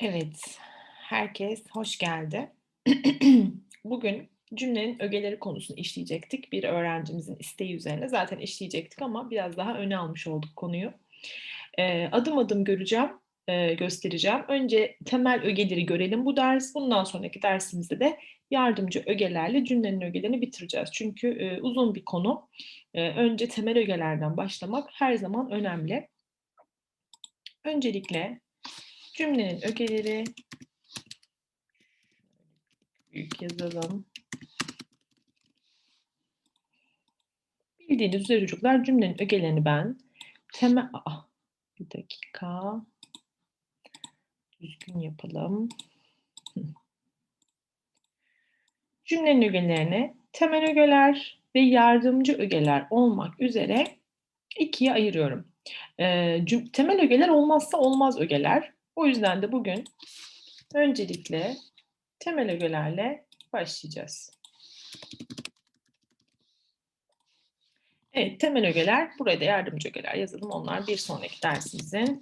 Evet, herkes hoş geldi. Bugün cümlenin ögeleri konusunu işleyecektik. Bir öğrencimizin isteği üzerine zaten işleyecektik ama biraz daha öne almış olduk konuyu. Eee, adım adım göreceğim, eee, göstereceğim. Önce temel ögeleri görelim bu ders. Bundan sonraki dersimizde de yardımcı ögelerle cümlenin ögelerini bitireceğiz. Çünkü eee, uzun bir konu. Eee, önce temel ögelerden başlamak her zaman önemli. Öncelikle cümlenin ögeleri büyük yazalım. Bildiğiniz üzere çocuklar cümlenin ögelerini ben temel... Aa, bir dakika. Düzgün yapalım. Cümlenin ögelerini temel ögeler ve yardımcı ögeler olmak üzere ikiye ayırıyorum. Cüm temel ögeler olmazsa olmaz ögeler. O yüzden de bugün öncelikle temel ögelerle başlayacağız. Evet, temel ögeler, buraya da yardımcı ögeler yazalım. Onlar bir sonraki dersimizin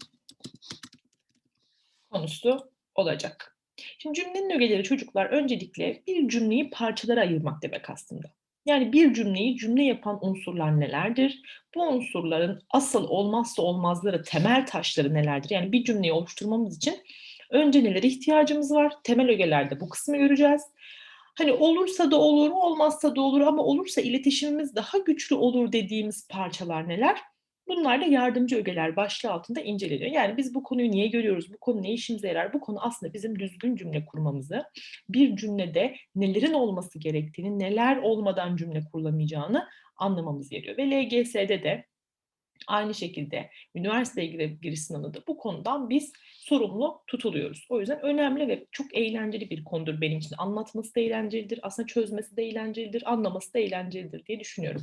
konusu olacak. Şimdi cümlenin ögeleri çocuklar öncelikle bir cümleyi parçalara ayırmak demek aslında. Yani bir cümleyi cümle yapan unsurlar nelerdir? Bu unsurların asıl olmazsa olmazları, temel taşları nelerdir? Yani bir cümleyi oluşturmamız için önce nelere ihtiyacımız var? Temel ögelerde bu kısmı göreceğiz. Hani olursa da olur, olmazsa da olur ama olursa iletişimimiz daha güçlü olur dediğimiz parçalar neler? Bunlar da yardımcı ögeler başlığı altında inceleniyor. Yani biz bu konuyu niye görüyoruz, bu konu ne işimize yarar? Bu konu aslında bizim düzgün cümle kurmamızı, bir cümlede nelerin olması gerektiğini, neler olmadan cümle kurulamayacağını anlamamız gerekiyor. Ve LGS'de de aynı şekilde üniversiteye gire- giriş sınavında da bu konudan biz sorumlu tutuluyoruz. O yüzden önemli ve çok eğlenceli bir konudur benim için. Anlatması da eğlencelidir, aslında çözmesi de eğlencelidir, anlaması da eğlencelidir diye düşünüyorum.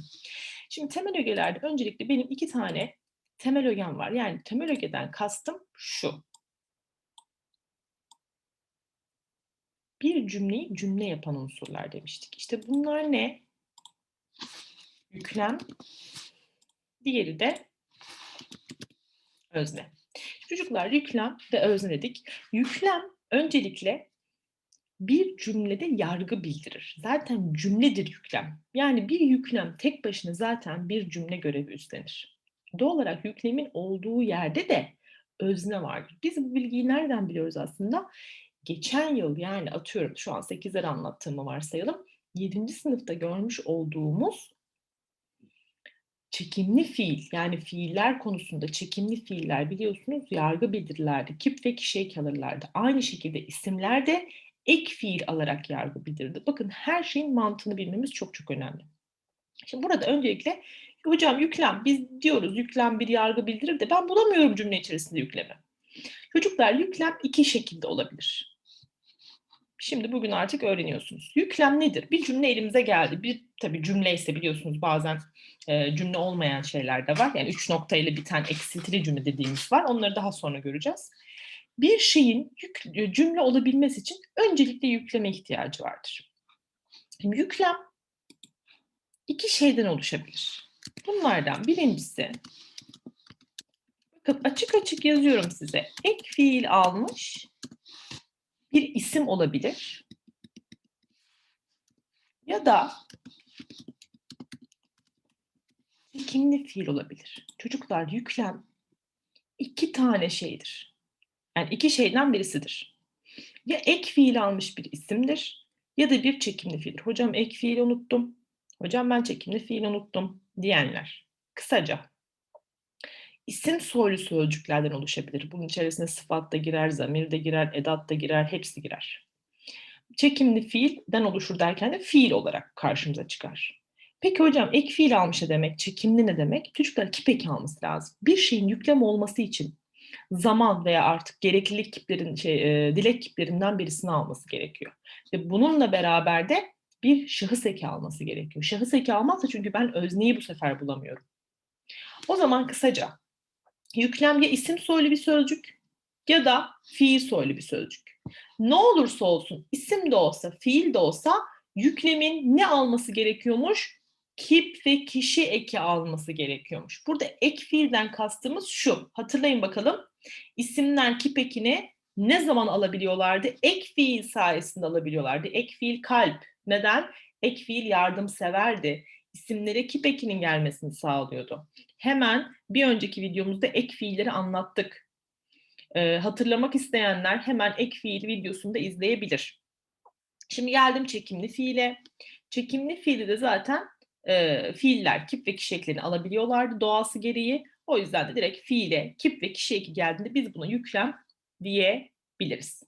Şimdi temel ögelerde öncelikle benim iki tane temel ögem var. Yani temel ögeden kastım şu. Bir cümleyi cümle yapan unsurlar demiştik. İşte bunlar ne? Yüklem, diğeri de özne. Çocuklar yüklem ve özne dedik. Yüklem öncelikle bir cümlede yargı bildirir. Zaten cümledir yüklem. Yani bir yüklem tek başına zaten bir cümle görevi üstlenir. Doğal olarak yüklemin olduğu yerde de özne vardır. Biz bu bilgiyi nereden biliyoruz aslında? Geçen yıl yani atıyorum şu an 8'ler anlattığımı varsayalım. 7. sınıfta görmüş olduğumuz çekimli fiil yani fiiller konusunda çekimli fiiller biliyorsunuz yargı bildirirlerdi. Kip ve kişi ek alırlardı. Aynı şekilde isimler de ek fiil alarak yargı bildirirdi. Bakın her şeyin mantığını bilmemiz çok çok önemli. Şimdi burada öncelikle hocam yüklem biz diyoruz yüklem bir yargı bildirir de ben bulamıyorum cümle içerisinde yüklemi. Çocuklar yüklem iki şekilde olabilir. Şimdi bugün artık öğreniyorsunuz. Yüklem nedir? Bir cümle elimize geldi. Bir tabii cümle ise biliyorsunuz bazen e, cümle olmayan şeyler de var. Yani üç noktayla biten eksiltili cümle dediğimiz var. Onları daha sonra göreceğiz. Bir şeyin yük, e, cümle olabilmesi için öncelikle yükleme ihtiyacı vardır. Şimdi yüklem iki şeyden oluşabilir. Bunlardan birincisi bakın açık açık yazıyorum size. Ek fiil almış bir isim olabilir. Ya da çekimli fiil olabilir. Çocuklar yüklem iki tane şeydir. Yani iki şeyden birisidir. Ya ek fiil almış bir isimdir ya da bir çekimli fiildir. Hocam ek fiil unuttum. Hocam ben çekimli fiil unuttum diyenler. Kısaca isim soylu sözcüklerden oluşabilir. Bunun içerisine sıfat da girer, zamir de girer, edat da girer, hepsi girer. Çekimli fiilden oluşur derken de fiil olarak karşımıza çıkar. Peki hocam ek fiil almış ne demek, çekimli ne demek? Çocuklar kip eki alması lazım. Bir şeyin yüklem olması için zaman veya artık gereklilik kiplerin, şey, e, dilek kiplerinden birisini alması gerekiyor. Ve bununla beraber de bir şahıs eki alması gerekiyor. Şahıs eki almazsa çünkü ben özneyi bu sefer bulamıyorum. O zaman kısaca yüklem ya isim soylu bir sözcük ya da fiil soylu bir sözcük. Ne olursa olsun isim de olsa fiil de olsa yüklemin ne alması gerekiyormuş? Kip ve kişi eki alması gerekiyormuş. Burada ek fiilden kastımız şu. Hatırlayın bakalım. İsimden kip ekini ne zaman alabiliyorlardı? Ek fiil sayesinde alabiliyorlardı. Ek fiil kalp. Neden? Ek fiil yardımseverdi. İsimlere kip ekinin gelmesini sağlıyordu. Hemen bir önceki videomuzda ek fiilleri anlattık. Ee, hatırlamak isteyenler hemen ek fiil videosunu da izleyebilir. Şimdi geldim çekimli fiile. Çekimli fiili de zaten e, fiiller kip ve kişi eklerini alabiliyorlardı doğası gereği. O yüzden de direkt fiile kip ve kişi eki geldiğinde biz buna yüklem diyebiliriz.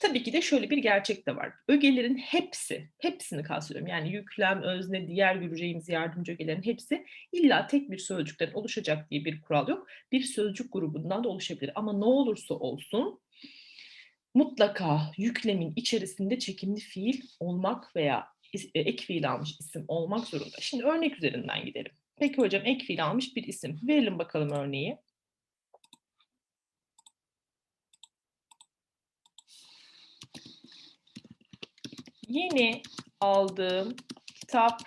Tabii ki de şöyle bir gerçek de var. Ögelerin hepsi, hepsini kastediyorum. Yani yüklem, özne, diğer göreceğimiz yardımcı ögelerin hepsi illa tek bir sözcükten oluşacak diye bir kural yok. Bir sözcük grubundan da oluşabilir. Ama ne olursa olsun mutlaka yüklemin içerisinde çekimli fiil olmak veya e, ek fiil almış isim olmak zorunda. Şimdi örnek üzerinden gidelim. Peki hocam ek fiil almış bir isim. Verelim bakalım örneği. Yeni aldığım kitap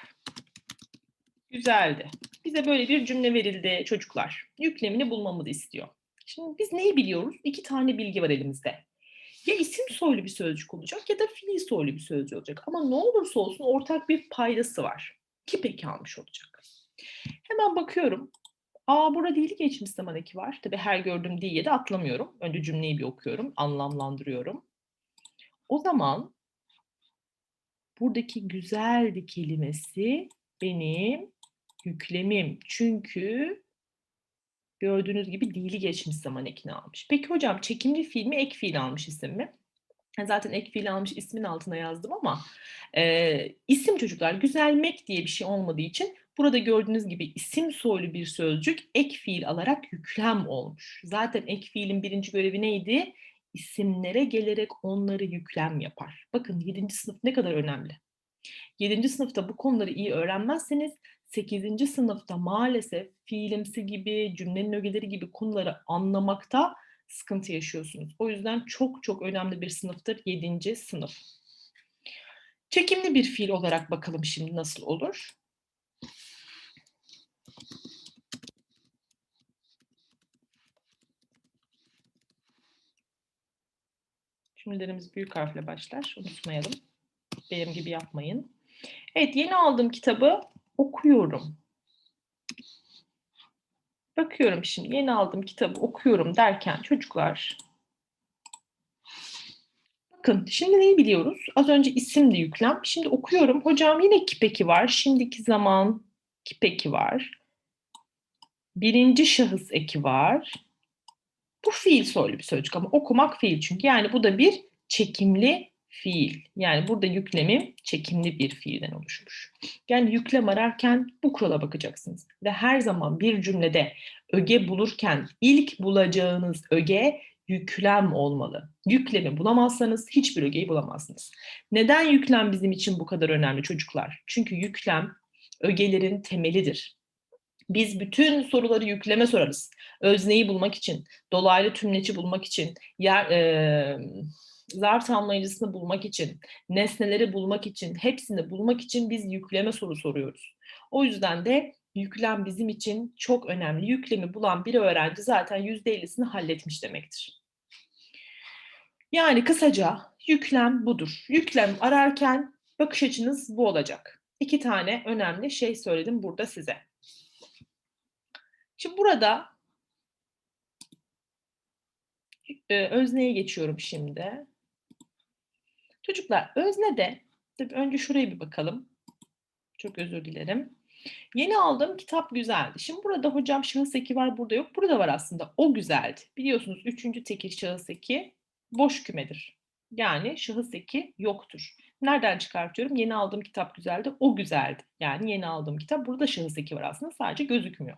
güzeldi. Bize böyle bir cümle verildi çocuklar. Yüklemini bulmamızı istiyor. Şimdi biz neyi biliyoruz? İki tane bilgi var elimizde. Ya isim soylu bir sözcük olacak ya da fiil soylu bir sözcük olacak. Ama ne olursa olsun ortak bir paydası var. Ki peki almış olacak. Hemen bakıyorum. Aa burada değil geçmiş zaman var. Tabii her gördüğüm diye de atlamıyorum. Önce cümleyi bir okuyorum, anlamlandırıyorum. O zaman buradaki güzeldi kelimesi benim yüklemim. Çünkü gördüğünüz gibi dili geçmiş zaman ekini almış. Peki hocam çekimli fiil mi ek fiil almış isim mi? Zaten ek fiil almış ismin altına yazdım ama e, isim çocuklar güzelmek diye bir şey olmadığı için burada gördüğünüz gibi isim soylu bir sözcük ek fiil alarak yüklem olmuş. Zaten ek fiilin birinci görevi neydi? İsimlere gelerek onları yüklem yapar. Bakın 7. sınıf ne kadar önemli. 7. sınıfta bu konuları iyi öğrenmezseniz 8. sınıfta maalesef fiilimsi gibi, cümlenin ögeleri gibi konuları anlamakta sıkıntı yaşıyorsunuz. O yüzden çok çok önemli bir sınıftır 7. sınıf. Çekimli bir fiil olarak bakalım şimdi nasıl olur? Cümlelerimiz büyük harfle başlar. Unutmayalım. Benim gibi yapmayın. Evet yeni aldığım kitabı okuyorum. Bakıyorum şimdi yeni aldığım kitabı okuyorum derken çocuklar Bakın şimdi neyi biliyoruz? Az önce isim de yüklem. Şimdi okuyorum. Hocam yine kipeki var. Şimdiki zaman kipeki var. Birinci şahıs eki var. Bu fiil soylu bir sözcük ama okumak fiil çünkü. Yani bu da bir çekimli fiil. Yani burada yüklemim çekimli bir fiilden oluşmuş. Yani yüklem ararken bu kurala bakacaksınız. Ve her zaman bir cümlede öge bulurken ilk bulacağınız öge yüklem olmalı. Yüklemi bulamazsanız hiçbir ögeyi bulamazsınız. Neden yüklem bizim için bu kadar önemli çocuklar? Çünkü yüklem ögelerin temelidir. Biz bütün soruları yükleme sorarız. Özneyi bulmak için, dolaylı tümleci bulmak için, yer, e, zarf tamlayıcısını bulmak için, nesneleri bulmak için, hepsini bulmak için biz yükleme soru soruyoruz. O yüzden de yüklem bizim için çok önemli. Yüklemi bulan bir öğrenci zaten %50'sini halletmiş demektir. Yani kısaca yüklem budur. Yüklem ararken bakış açınız bu olacak. İki tane önemli şey söyledim burada size. Şimdi burada e, özneye geçiyorum şimdi. Çocuklar özne de, tabii önce şuraya bir bakalım. Çok özür dilerim. Yeni aldığım kitap güzeldi. Şimdi burada hocam şahıs eki var, burada yok. Burada var aslında. O güzeldi. Biliyorsunuz üçüncü tekil şahıs eki boş kümedir. Yani şahıs eki yoktur. Nereden çıkartıyorum? Yeni aldığım kitap güzeldi. O güzeldi. Yani yeni aldığım kitap. Burada şahıs eki var aslında. Sadece gözükmüyor.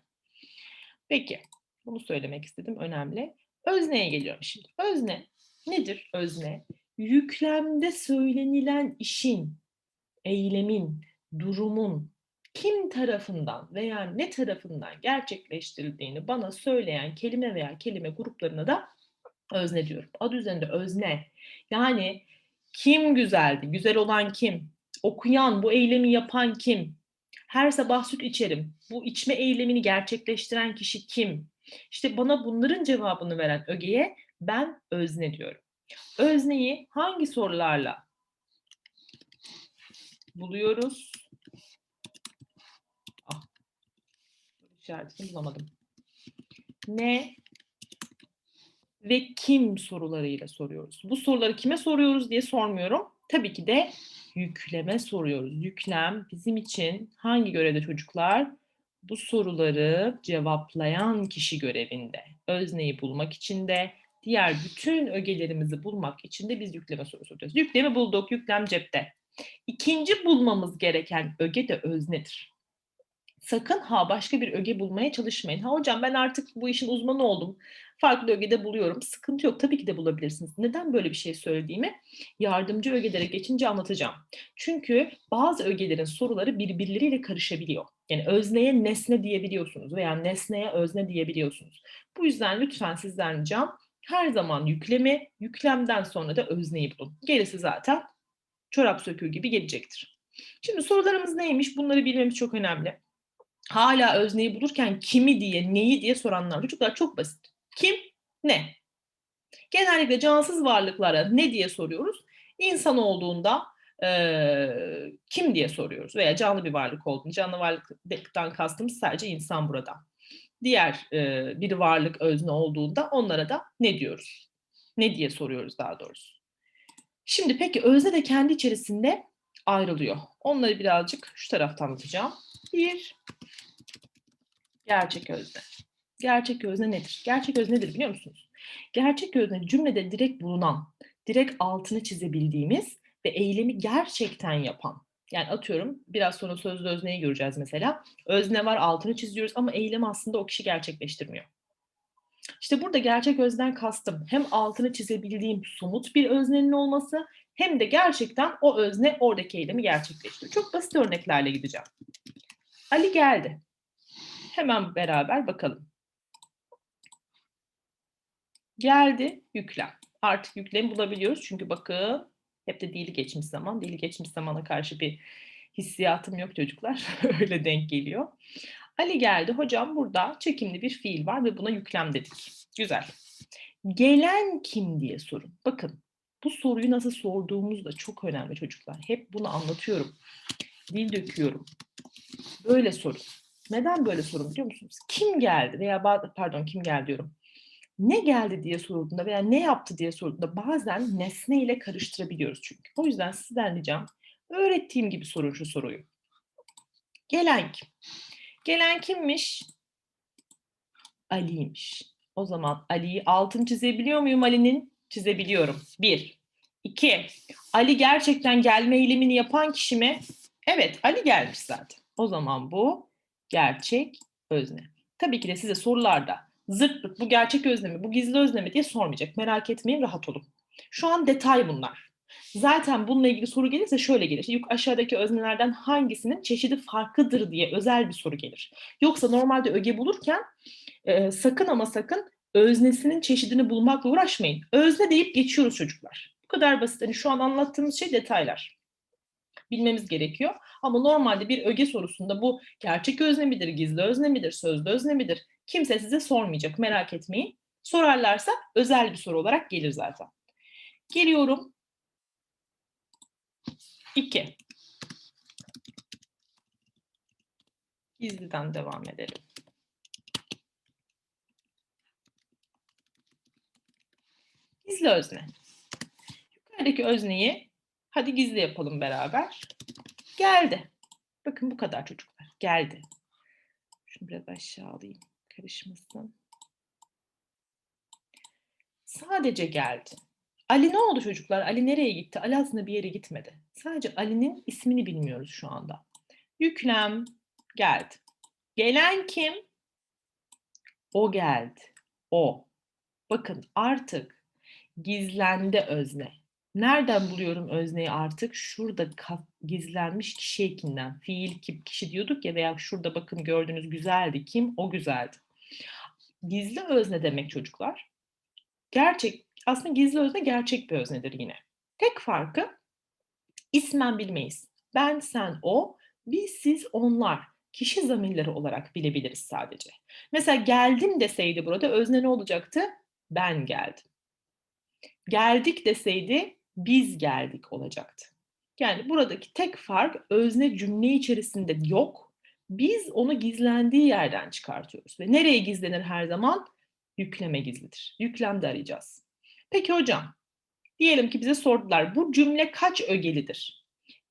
Peki. Bunu söylemek istedim. Önemli. Özneye geliyorum şimdi. Özne nedir özne? Yüklemde söylenilen işin, eylemin, durumun kim tarafından veya ne tarafından gerçekleştirildiğini bana söyleyen kelime veya kelime gruplarına da özne diyorum. Adı üzerinde özne. Yani kim güzeldi? Güzel olan kim? Okuyan, bu eylemi yapan kim? Her sabah süt içerim. Bu içme eylemini gerçekleştiren kişi kim? İşte bana bunların cevabını veren ögeye ben özne diyorum. Özneyi hangi sorularla buluyoruz? Ah, işaretini bulamadım. Ne ve kim sorularıyla soruyoruz. Bu soruları kime soruyoruz diye sormuyorum. Tabii ki de yükleme soruyoruz. Yüklem bizim için hangi görevde çocuklar? Bu soruları cevaplayan kişi görevinde. Özneyi bulmak için de, diğer bütün ögelerimizi bulmak için de biz yükleme sorusu soruyoruz. Yüklemi bulduk, yüklem cepte. İkinci bulmamız gereken öge de öznedir. Sakın ha başka bir öge bulmaya çalışmayın. Ha hocam ben artık bu işin uzmanı oldum. Farklı ögede buluyorum. Sıkıntı yok. Tabii ki de bulabilirsiniz. Neden böyle bir şey söylediğimi yardımcı ögelere geçince anlatacağım. Çünkü bazı ögelerin soruları birbirleriyle karışabiliyor. Yani özneye nesne diyebiliyorsunuz veya nesneye özne diyebiliyorsunuz. Bu yüzden lütfen sizden ricam her zaman yüklemi, yüklemden sonra da özneyi bulun. Gerisi zaten çorap söküğü gibi gelecektir. Şimdi sorularımız neymiş? Bunları bilmemiz çok önemli. Hala özneyi bulurken kimi diye, neyi diye soranlar. Çocuklar çok basit. Kim, ne? Genellikle cansız varlıklara ne diye soruyoruz? İnsan olduğunda e, kim diye soruyoruz veya canlı bir varlık olduğunda. Canlı varlıktan kastımız sadece insan burada. Diğer e, bir varlık özne olduğunda onlara da ne diyoruz? Ne diye soruyoruz daha doğrusu. Şimdi peki özne de kendi içerisinde ayrılıyor. Onları birazcık şu taraftan anlatacağım. Bir, gerçek özne. Gerçek özne nedir? Gerçek özne nedir biliyor musunuz? Gerçek özne cümlede direkt bulunan, direkt altını çizebildiğimiz ve eylemi gerçekten yapan. Yani atıyorum biraz sonra sözlü özneyi göreceğiz mesela. Özne var altını çiziyoruz ama eylemi aslında o kişi gerçekleştirmiyor. İşte burada gerçek özden kastım hem altını çizebildiğim somut bir öznenin olması hem de gerçekten o özne oradaki eylemi gerçekleştiriyor. Çok basit örneklerle gideceğim. Ali geldi. Hemen beraber bakalım. Geldi yüklem. Artık yüklemi bulabiliyoruz çünkü bakın hep de değil geçmiş zaman. Değil geçmiş zamana karşı bir hissiyatım yok çocuklar. Öyle denk geliyor. Ali geldi. Hocam burada çekimli bir fiil var ve buna yüklem dedik. Güzel. Gelen kim diye sorun. Bakın bu soruyu nasıl sorduğumuz da çok önemli çocuklar. Hep bunu anlatıyorum. Dil döküyorum. Böyle sorun. Neden böyle sorun biliyor musunuz? Kim geldi veya pardon kim geldi diyorum. Ne geldi diye sorulduğunda veya ne yaptı diye sorulduğunda bazen nesne ile karıştırabiliyoruz çünkü. O yüzden sizden ricam öğrettiğim gibi sorun şu soruyu. Gelen kim? Gelen kimmiş? Ali'ymiş. O zaman Ali'yi altın çizebiliyor muyum Ali'nin? Çizebiliyorum. Bir. İki. Ali gerçekten gelme eylemini yapan kişi mi? Evet, Ali gelmiş zaten. O zaman bu gerçek özne. Tabii ki de size sorularda zırt bu gerçek özne mi, bu gizli özne mi diye sormayacak. Merak etmeyin, rahat olun. Şu an detay bunlar. Zaten bununla ilgili soru gelirse şöyle gelir. Yuk aşağıdaki öznelerden hangisinin çeşidi farklıdır diye özel bir soru gelir. Yoksa normalde öge bulurken e, sakın ama sakın öznesinin çeşidini bulmakla uğraşmayın. Özne deyip geçiyoruz çocuklar. Bu kadar basit. Hani şu an anlattığımız şey detaylar. Bilmemiz gerekiyor. Ama normalde bir öge sorusunda bu gerçek özne midir, gizli özne midir, sözlü özne midir? Kimse size sormayacak. Merak etmeyin. Sorarlarsa özel bir soru olarak gelir zaten. Geliyorum 2. Gizliden devam edelim. Gizli özne. Yukarıdaki özneyi hadi gizli yapalım beraber. Geldi. Bakın bu kadar çocuklar. Geldi. Şunu biraz aşağı alayım. Karışmasın. Sadece geldi. Ali ne oldu çocuklar? Ali nereye gitti? Ali aslında bir yere gitmedi. Sadece Ali'nin ismini bilmiyoruz şu anda. Yüklem geldi. Gelen kim? O geldi. O. Bakın artık gizlendi özne. Nereden buluyorum özneyi artık? Şurada gizlenmiş kişi ekinden. Fiil kim kişi diyorduk ya veya şurada bakın gördüğünüz güzeldi. Kim? O güzeldi. Gizli özne demek çocuklar. Gerçek aslında gizli özne gerçek bir öznedir yine. Tek farkı ismen bilmeyiz. Ben, sen, o, biz, siz, onlar. Kişi zamirleri olarak bilebiliriz sadece. Mesela geldim deseydi burada özne ne olacaktı? Ben geldim. Geldik deseydi biz geldik olacaktı. Yani buradaki tek fark özne cümle içerisinde yok. Biz onu gizlendiği yerden çıkartıyoruz. Ve nereye gizlenir her zaman? Yükleme gizlidir. Yüklemde arayacağız. Peki hocam, diyelim ki bize sordular. Bu cümle kaç ögelidir?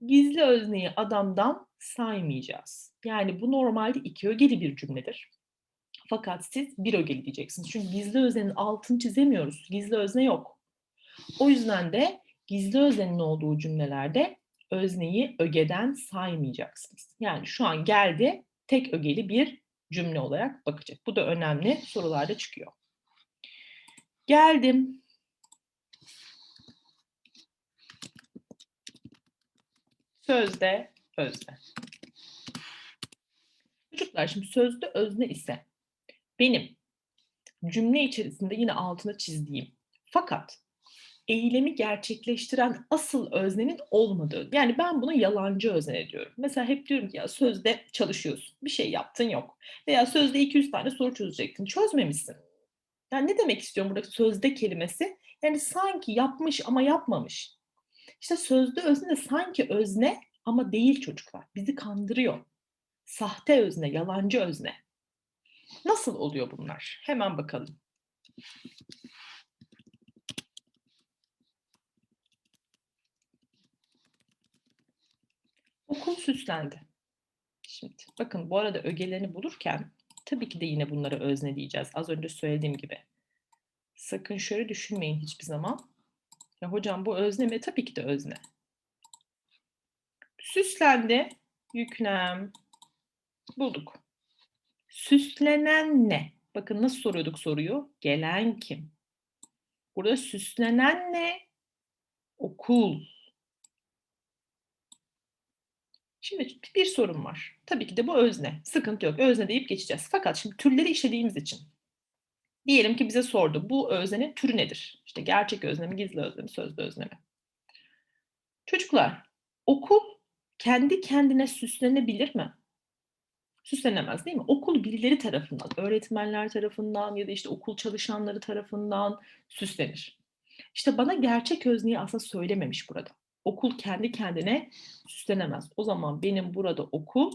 Gizli özneyi adamdan saymayacağız. Yani bu normalde iki ögeli bir cümledir. Fakat siz bir ögeli diyeceksiniz. Çünkü gizli öznenin altını çizemiyoruz. Gizli özne yok. O yüzden de gizli öznenin olduğu cümlelerde özneyi ögeden saymayacaksınız. Yani şu an geldi tek ögeli bir cümle olarak bakacak. Bu da önemli sorularda çıkıyor. Geldim. Sözde özne. Çocuklar şimdi sözde özne ise benim cümle içerisinde yine altına çizdiğim fakat eylemi gerçekleştiren asıl öznenin olmadığı. Yani ben bunu yalancı özne diyorum. Mesela hep diyorum ki ya sözde çalışıyorsun. Bir şey yaptın yok. Veya sözde 200 tane soru çözecektin. Çözmemişsin. Yani ne demek istiyorum burada sözde kelimesi? Yani sanki yapmış ama yapmamış. İşte sözde özne de sanki özne ama değil çocuklar. Bizi kandırıyor. Sahte özne, yalancı özne. Nasıl oluyor bunlar? Hemen bakalım. Okul süslendi. Şimdi bakın bu arada ögelerini bulurken tabii ki de yine bunları özne diyeceğiz. Az önce söylediğim gibi. Sakın şöyle düşünmeyin hiçbir zaman. Ya hocam bu özne mi? Tabii ki de özne. Süslendi. Yüklem. Bulduk. Süslenen ne? Bakın nasıl soruyorduk soruyu? Gelen kim? Burada süslenen ne? Okul. Şimdi bir sorun var. Tabii ki de bu özne. Sıkıntı yok. Özne deyip geçeceğiz. Fakat şimdi türleri işlediğimiz için diyelim ki bize sordu. Bu öznenin türü nedir? İşte gerçek özne mi, gizli özne mi, sözlü özne mi? Çocuklar, okul kendi kendine süslenebilir mi? Süslenemez değil mi? Okul birileri tarafından, öğretmenler tarafından ya da işte okul çalışanları tarafından süslenir. İşte bana gerçek özneyi aslında söylememiş burada. Okul kendi kendine süslenemez. O zaman benim burada okul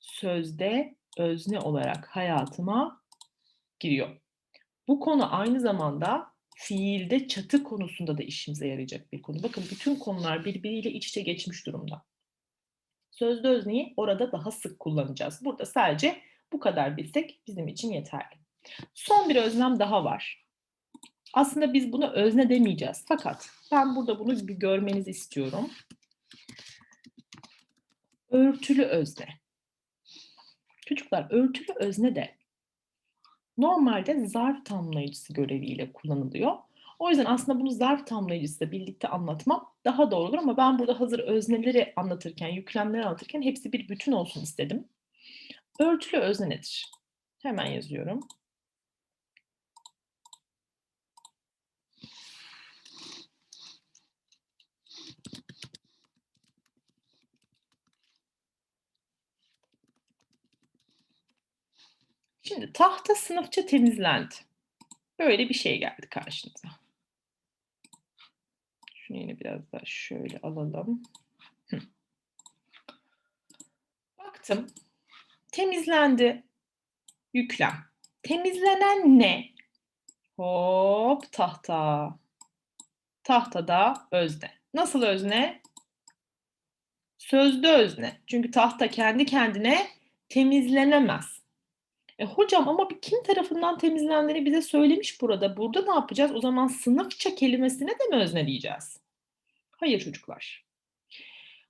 sözde özne olarak hayatıma giriyor. Bu konu aynı zamanda fiilde çatı konusunda da işimize yarayacak bir konu. Bakın bütün konular birbiriyle iç içe geçmiş durumda. Sözde özneyi orada daha sık kullanacağız. Burada sadece bu kadar bilsek bizim için yeterli. Son bir özlem daha var. Aslında biz bunu özne demeyeceğiz. Fakat ben burada bunu bir görmenizi istiyorum. Örtülü özne. Çocuklar örtülü özne de normalde zarf tamlayıcısı göreviyle kullanılıyor. O yüzden aslında bunu zarf tamlayıcısıyla birlikte anlatmam daha doğru olur ama ben burada hazır özneleri anlatırken, yüklemleri anlatırken hepsi bir bütün olsun istedim. Örtülü özne nedir? Hemen yazıyorum. Şimdi tahta sınıfça temizlendi. Böyle bir şey geldi karşınıza. Şunu yine biraz daha şöyle alalım. Baktım. Temizlendi. Yüklem. Temizlenen ne? Hop tahta. Tahtada özne. Nasıl özne? Sözde özne. Çünkü tahta kendi kendine temizlenemez. E, hocam ama bir kim tarafından temizlendiğini bize söylemiş burada. Burada ne yapacağız? O zaman sınıfça kelimesine de mi özne diyeceğiz? Hayır çocuklar.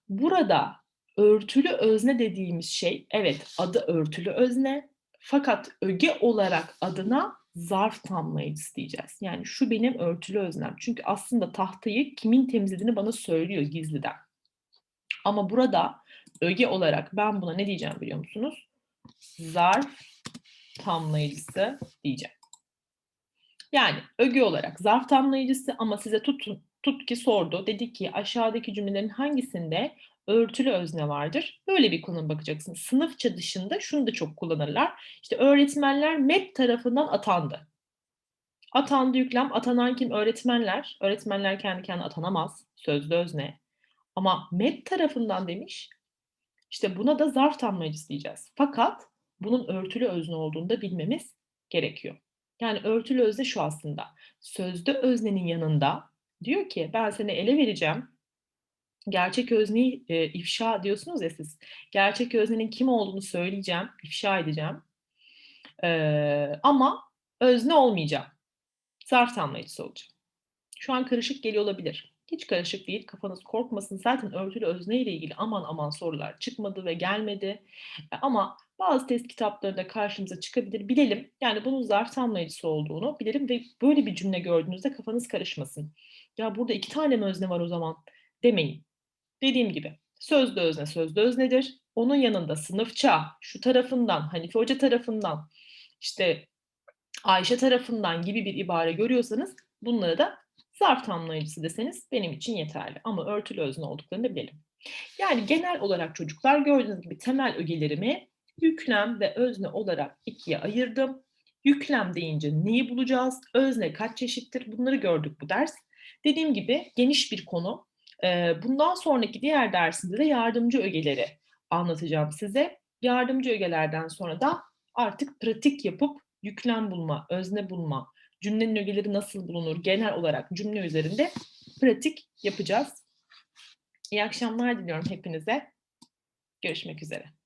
Burada örtülü özne dediğimiz şey, evet adı örtülü özne fakat öge olarak adına zarf tamlayıcısı diyeceğiz. Yani şu benim örtülü öznem. Çünkü aslında tahtayı kimin temizlediğini bana söylüyor gizliden. Ama burada öge olarak ben buna ne diyeceğim biliyor musunuz? Zarf tamlayıcısı diyeceğim. Yani öge olarak zarf tamlayıcısı ama size tutun, tut ki sordu. Dedi ki aşağıdaki cümlelerin hangisinde örtülü özne vardır? Böyle bir konu bakacaksınız. Sınıfça dışında şunu da çok kullanırlar. İşte öğretmenler MEP tarafından atandı. Atandı yüklem, atanan kim? Öğretmenler. Öğretmenler kendi kendine atanamaz. Sözlü özne. Ama MET tarafından demiş. İşte buna da zarf tamlayıcısı diyeceğiz. Fakat bunun örtülü özne olduğunu da bilmemiz gerekiyor. Yani örtülü özne şu aslında. Sözlü öznenin yanında diyor ki ben seni ele vereceğim. Gerçek özneyi e, ifşa diyorsunuz ya siz. Gerçek öznenin kim olduğunu söyleyeceğim, ifşa edeceğim. Ee, ama özne olmayacağım. Zarf tamlayıcısı olacağım. Şu an karışık geliyor olabilir. Hiç karışık değil. Kafanız korkmasın. Zaten örtülü özne ile ilgili aman aman sorular çıkmadı ve gelmedi. E, Ama bazı test kitaplarında karşımıza çıkabilir. Bilelim. Yani bunun zarf tamlayıcısı olduğunu bilelim ve böyle bir cümle gördüğünüzde kafanız karışmasın. Ya burada iki tane mi özne var o zaman demeyin. Dediğim gibi sözlü özne sözlü öznedir. Onun yanında sınıfça şu tarafından Hanife Hoca tarafından işte Ayşe tarafından gibi bir ibare görüyorsanız bunlara da zarf tamlayıcısı deseniz benim için yeterli. Ama örtülü özne olduklarını da bilelim. Yani genel olarak çocuklar gördüğünüz gibi temel ögelerimi yüklem ve özne olarak ikiye ayırdım. Yüklem deyince neyi bulacağız? Özne kaç çeşittir? Bunları gördük bu ders. Dediğim gibi geniş bir konu. Ee, Bundan sonraki diğer dersimde de yardımcı ögeleri anlatacağım size. Yardımcı ögelerden sonra da artık pratik yapıp yüklem bulma, özne bulma, cümlenin ögeleri nasıl bulunur genel olarak cümle üzerinde pratik yapacağız. İyi akşamlar diliyorum hepinize. Görüşmek üzere.